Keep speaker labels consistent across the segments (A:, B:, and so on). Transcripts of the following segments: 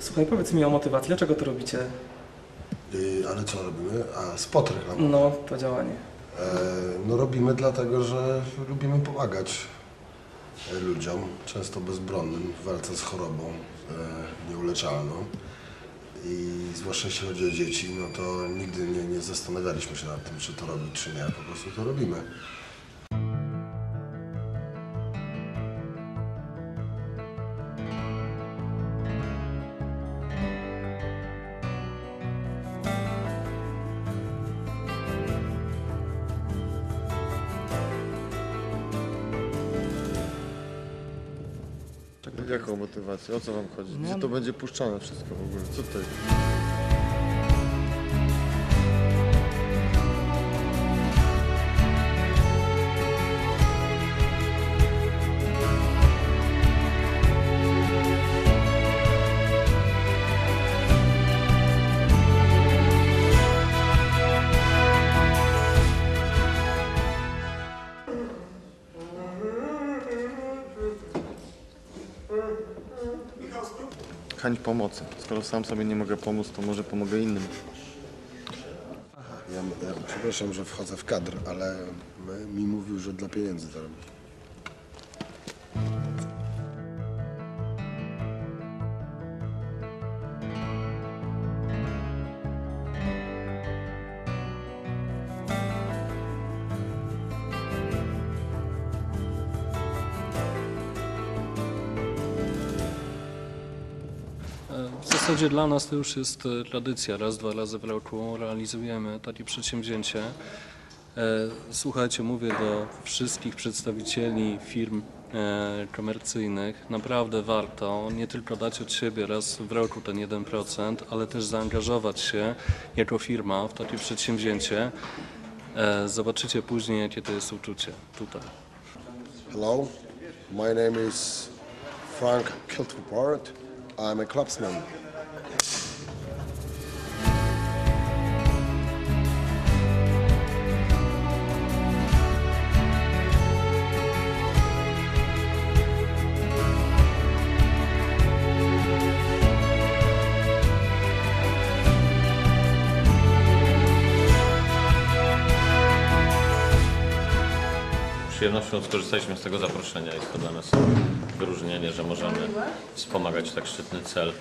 A: Słuchaj, powiedz mi o motywacji, dlaczego to robicie?
B: Yy, ale co robimy? A spot reklamowy.
A: No, to działanie.
B: E, no robimy dlatego, że lubimy pomagać e, ludziom, często bezbronnym, w walce z chorobą e, nieuleczalną. I zwłaszcza jeśli chodzi o dzieci, no to nigdy nie, nie zastanawialiśmy się nad tym, czy to robić, czy nie. Po prostu to robimy.
C: Jaką motywację? O co wam chodzi?
A: No.
C: Gdzie to będzie puszczane wszystko w ogóle? Co tutaj? Chęć pomocy. Skoro sam sobie nie mogę pomóc, to może pomogę innym.
B: Ja, ja przepraszam, że wchodzę w kadr, ale mi mówił, że dla pieniędzy to robi.
D: W zasadzie dla nas to już jest e, tradycja. Raz, dwa razy w roku realizujemy takie przedsięwzięcie. E, Słuchajcie, mówię do wszystkich przedstawicieli firm e, komercyjnych. Naprawdę warto nie tylko dać od siebie raz w roku ten 1%, ale też zaangażować się jako firma w takie przedsięwzięcie. Zobaczycie później, jakie to jest uczucie tutaj.
B: Hello, my name is Frank Kiltroport. I'm a clubsman.
E: Przyjemnością skorzystaliśmy z tego zaproszenia. Jest to dla nas wyróżnienie, że możemy wspomagać tak szczytny cel.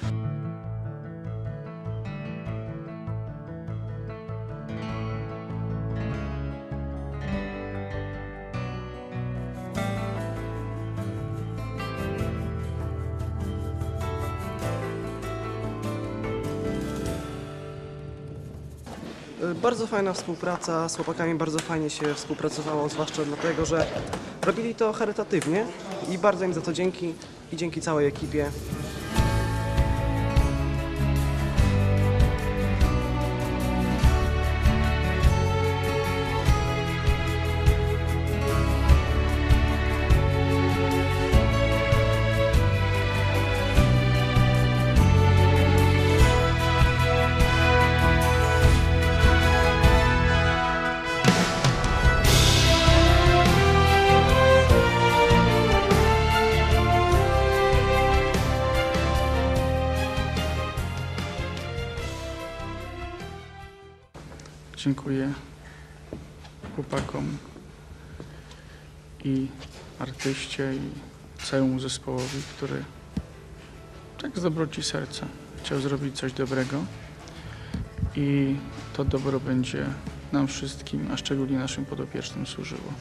F: Bardzo fajna współpraca, z chłopakami bardzo fajnie się współpracowało, zwłaszcza dlatego, że robili to charytatywnie i bardzo im za to dzięki i dzięki całej ekipie.
G: Dziękuję chłopakom i artyście i całemu zespołowi, który tak z dobroci serca chciał zrobić coś dobrego i to dobro będzie nam wszystkim, a szczególnie naszym podopiecznym służyło.